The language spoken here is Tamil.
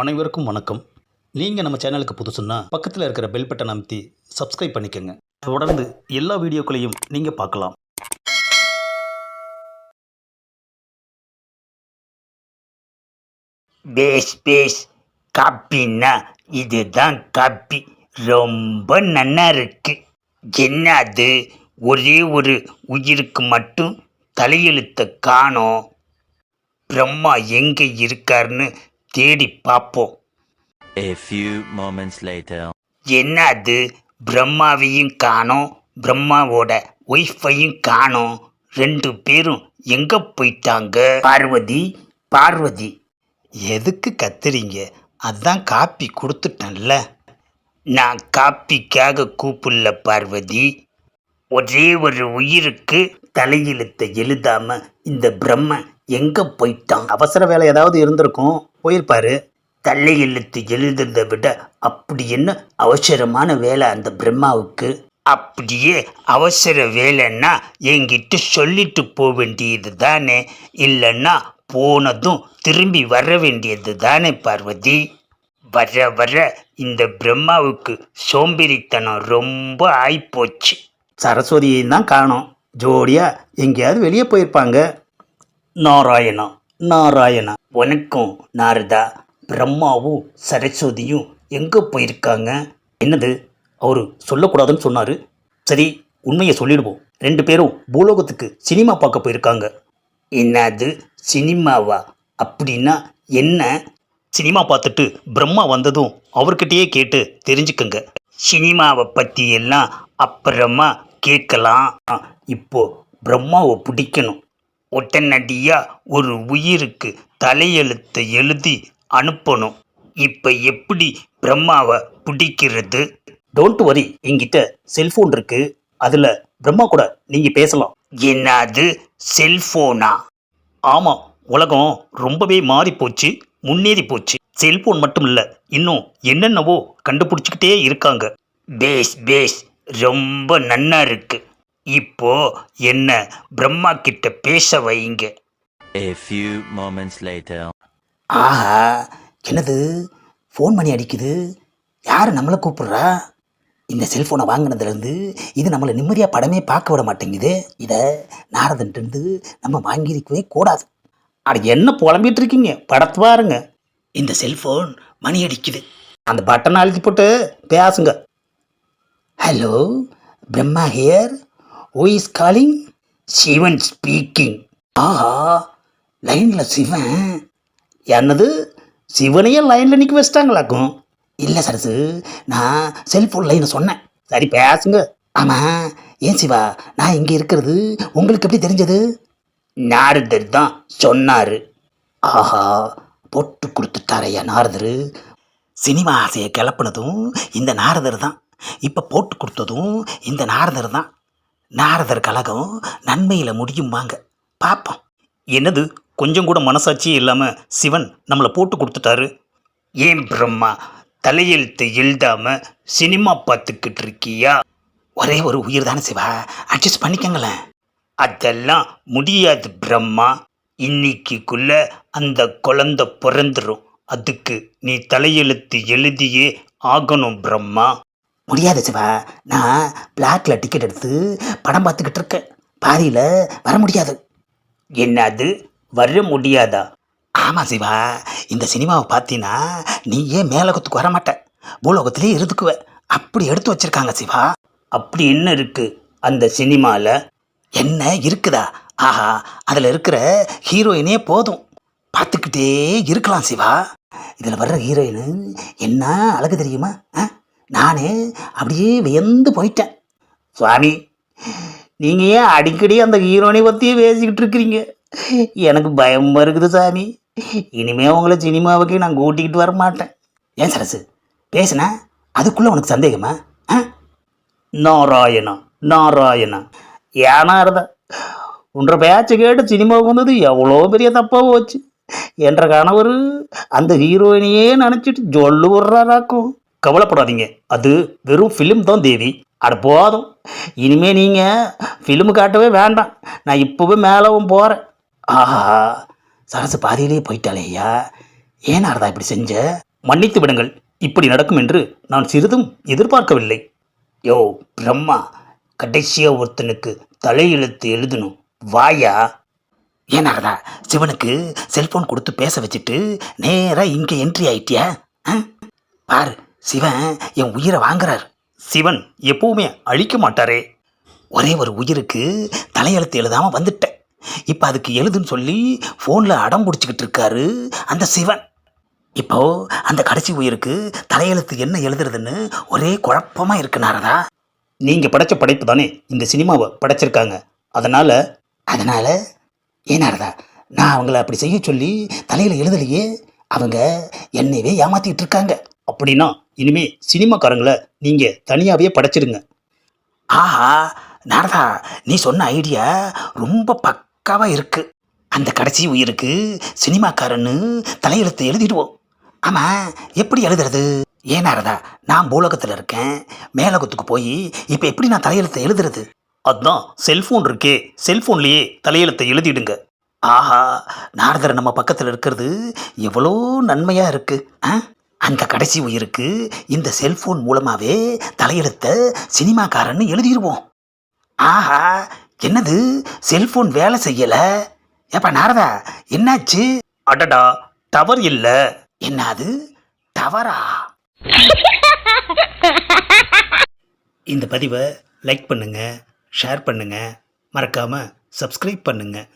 அனைவருக்கும் வணக்கம். நீங்கள் நம்ம சேனலுக்கு புதுசுன்னா பக்கத்தில் இருக்கிற பெல் பட்டன் அமைத்தி சப்ஸ்கிரைப் பண்ணிக்கோங்க. தொடர்ந்து எல்லா வீடியோக்களையும் நீங்கள் பார்க்கலாம். Base base. காப்பின்னா இதுதான் காப்பி. ரொம்ப நன்னா இருக்கு. என்ன அது ஒரே ஒரு உயிருக்கு மட்டும் தலையெழுத்த காணோம். பிரம்மா எங்கே இருக்காருன்னு தேடி பார்ப்போம் A few moments later. என்ன அது பிரம்மாவையும் காணோம் பிரம்மாவோட ஒய்ஃபையும் காணோம். ரெண்டு பேரும் எங்க போயிட்டாங்க? பார்வதி பார்வதி. எதுக்கு கத்துறீங்க? அதான் காப்பி கொடுத்துட்டேன்ல. நான் காப்பிக்காக கூப்பிடல பார்வதி. ஒரே ஒரு உயிருக்கு தலையெழுத்தை எழுதாம இந்த பிரம்ம எங்க போயிட்டான்? அவசர வேலை ஏதாவது இருந்திருக்கும்? போயிருப்பார் தள்ளை இல்லத்து எழுதுறதை விட அப்படி என்ன அவசரமான வேலை அந்த பிரம்மாவுக்கு? அப்படியே அவசர வேலைன்னா என்கிட்ட சொல்லிட்டு போக வேண்டியது தானே. இல்லைன்னா போனதும் திரும்பி வர வேண்டியது தானே பார்வதி. வர வர இந்த பிரம்மாவுக்கு சோம்பேறித்தனம் ரொம்ப ஆயிப்போச்சு. சரஸ்வதியை தான் காணும். ஜோடியாக எங்கேயாவது வெளியே போயிருப்பாங்க. நாராயணா. நாராயணா. வணக்கம் நாரதா. பிரம்மாவும் சரஸ்வதியும் எங்கே போயிருக்காங்க? என்னது? அவர் சொல்லக்கூடாதுன்னு சொன்னார்? சரி உண்மையை சொல்லிடுவோம். ரெண்டு பேரும் பூலோகத்துக்கு சினிமா பார்க்க போயிருக்காங்க. என்னது? சினிமாவா? அப்படின்னா என்ன? சினிமா பார்த்துட்டு பிரம்மா வந்ததும் அவர்கிட்டயே கேட்டு தெரிஞ்சுக்கங்க. சினிமாவை பற்றி எல்லாம் அப்புறமா கேட்கலாம். இப்போ பிரம்மாவை பிடிக்கணும். உடனடியாக ஒரு உயிருக்கு தலையெழுத்தை எழுதி அனுப்பணும். இப்போ எப்படி பிரம்மாவை பிடிக்கிறது? டோன்ட் வரி என்கிட்ட செல்ஃபோன் இருக்கு. அதில் பிரம்மா கூட நீங்கள் பேசலாம். என்னது செல்ஃபோனா ஆமாம் உலகம் ரொம்பவே மாறி போச்சு முன்னேறி போச்சு செல்போன் மட்டும் இல்லை இன்னும் என்னென்னவோ கண்டுபிடிச்சிக்கிட்டே இருக்காங்க. பேஸ் பேஸ் ரொம்ப நன்னா இருக்கு. இப்போ என்ன பிரம்மா கிட்ட பேச வைங்க. A few moments later. ஆஹா என்னது? ஃபோன் பண்ணி அடிக்குது. யார் நம்மளை கூப்பிடுறா? இந்த செல்ஃபோனை வாங்கினதுலேருந்து இது நம்மளை நிம்மதியாக படமே பார்க்க விட மாட்டேங்குது. இதை நாரதன்ட்டு நம்ம வாங்கியிருக்கவே கூடாது. அட என்ன புலம்பிட்டு இருக்கீங்க? படத்து பாருங்க. இந்த செல்ஃபோன் மணி அடிக்குது. அந்த பட்டனை அழுத்தி போட்டு பேசுங்க. Hello Brahma here who is calling Sivan speaking ஆஹா லைனில் சிவன். என்னது? சிவனையே லைனில் நிற்க வச்சிட்டாங்களாக்கும்? இல்லை சரசு நான் செல்ஃபோன் லைனை சொன்னேன். சரி பேசுங்க. ஆமாம் ஏன் சிவா நான் இங்கே இருக்கிறது உங்களுக்கு எப்படி தெரிஞ்சது? நாரதர் தான் சொன்னார். ஆஹா போட்டு கொடுத்துட்டாரையா நாரதர். சினிமா ஆசையை கிளப்புனதும் இந்த நாரதர் தான். இப்போ போட்டு கொடுத்ததும் இந்த நாரதர் தான். நாரதர் கழகம் நன்மையில் முடியும்பாங்க பார்ப்போம் என்னது? கொஞ்சம் கூட மனசாட்சியே இல்லாமல் சிவன் நம்மளை போட்டு கொடுத்துட்டாரு. ஏன் பிரம்மா? தலையெழுத்து எழுதாம சினிமா பார்த்துக்கிட்டு இருக்கியா? ஒரே ஒரு உயிர் தானே சிவா. அட்ஜஸ்ட் பண்ணிக்கங்களேன். அதெல்லாம் முடியாது பிரம்மா. இன்னைக்குள்ள அந்த குழந்தை பிறந்துரும். அதுக்கு நீ தலையெழுத்து எழுதியே ஆகணும் பிரம்மா. முடியாது சிவா. நான் பிளாக்ல டிக்கெட் எடுத்து படம் பார்த்துக்கிட்டு இருக்கேன் பாதியில் வர முடியாது. என்னது? வர முடியாதா? ஆமாம் சிவா. இந்த சினிமாவை பார்த்தீங்கன்னா நீ ஏன் மேலோகத்துக்கு வர மாட்ட. பூலோகத்திலே இருந்துக்குவ. அப்படி எடுத்து வச்சிருக்காங்க சிவா. அப்படி என்ன இருக்கு அந்த சினிமால? என்ன இருக்குதா? ஆஹா அதில் இருக்கிற ஹீரோயினே போதும். பார்த்துக்கிட்டே இருக்கலாம் சிவா. இதில் வர்ற ஹீரோயின் என்ன அழகு தெரியுமா? ஆ? நானே அப்படியே வியந்து போயிட்டேன். சுவாமி நீங்கள் ஏன் அடிக்கடி அந்த ஹீரோனை பற்றியே பேசிக்கிட்டு இருக்கிறீங்க? எனக்கு பயமாக இருக்குது சாமி. இனிமே உங்களை சினிமாவுக்கு நான் கூட்டிக்கிட்டு வர மாட்டேன். ஏன் சரசு பேசுனா அதுக்குள்ளே உனக்கு சந்தேகமா? ஆ? நாராயணா நாராயணா. ஏனா இருந்த உன்ற பேச்சை கேட்டு சினிமாவுக்கு வந்தது எவ்வளோ பெரிய தப்பாக போச்சு. என்ற கணவர் அந்த ஹீரோயினையே நினச்சிட்டு ஜொல்லு விட்றாராக்கும். கவலைப்படாதீங்க. அது வெறும் ஃபிலிம் தான் தேவி. அட போதும். இனிமே நீங்கள் ஃபிலிம் காட்டவே வேண்டாம். நான் இப்போவே மேலவும் போகிறேன் ஆஹா. சரசு பாதியிலேயே போயிட்டாளே ஐயா. ஏன் நாரதா இப்படி செஞ்ச? மன்னித்து விடுங்கள். இப்படி நடக்கும் என்று நான் சிறிதும் எதிர்பார்க்கவில்லை. யோ பிரம்மா. கடைசியாக ஒருத்தனுக்கு தலையெழுத்து எழுதணும். வாயா? ஏனாரதா சிவனுக்கு செல்ஃபோன் கொடுத்து பேச வச்சுட்டு நேராக இங்கே என்ட்ரி ஆயிட்டியா? பாரு. சிவன் என் உயிரை வாங்குறார். சிவன் எப்பவுமே அழிக்க மாட்டாரே. ஒரே ஒரு உயிருக்கு தலையெழுத்து எழுதாமல் வந்துட்டேன். இப்போ அதுக்கு எழுதுன்னு சொல்லி ஃபோனில் அடம் பிடிச்சிக்கிட்டு இருக்காரு அந்த சிவன். இப்போ அந்த கடைசி உயிருக்கு தலையெழுத்து என்ன எழுதுறதுன்னு ஒரே குழப்பமாக இருக்கு நாரதா. நீங்கள் படைச்ச படைப்பு தானே இந்த சினிமாவை படைச்சிருக்காங்க. அதனால் அதனால் ஏன் நாரதா நான் அவங்கள அப்படி செய்ய சொல்லி தலையில் எழுதலையே அவங்க என்னையவே ஏமாற்றிக்கிட்டு இருக்காங்க. அப்படின்னா இனிமே சினிமாக்காரங்களை நீங்கள் தனியாகவே படைச்சிடுங்க. ஆஹா நாரதா நீ சொன்ன ஐடியா ரொம்ப பக்காவா இருக்கு. அந்த கடைசி உயிருக்கு சினிமாக்காரன்னு தலையெழுத்து எழுதிடுவோம். ஆமா எப்படி எழுதுறது? ஏன் நாரதா நான் பூலோகத்தில் இருக்கேன். மேலோகத்துக்கு போய் இப்போ எப்படி நான் தலையெழுத்து எழுதுறது? அதான் செல்ஃபோன் இருக்கே. செல்ஃபோன்லேயே தலையெழுத்தை எழுதிடுங்க. ஆஹா நாரதர் நம்ம பக்கத்தில் இருக்கிறது எவ்வளோ நன்மையா இருக்கு. ஆ? அந்த கடைசி உயிருக்கு இந்த செல்போன் மூலமாவே தலையெழுத்த சினிமாக்காரன்னு எழுதிடுவோம் ஆஹா என்னது? செல்போன் வேலை செய்யல? ஏப்பா நாரதா என்னாச்சு? அடடா டவர் இல்லை. என்னது? தவறா இந்த பதிவை லைக் பண்ணுங்கள் ஷேர் பண்ணுங்கள் மறக்காமல் சப்ஸ்கிரைப் பண்ணுங்கள்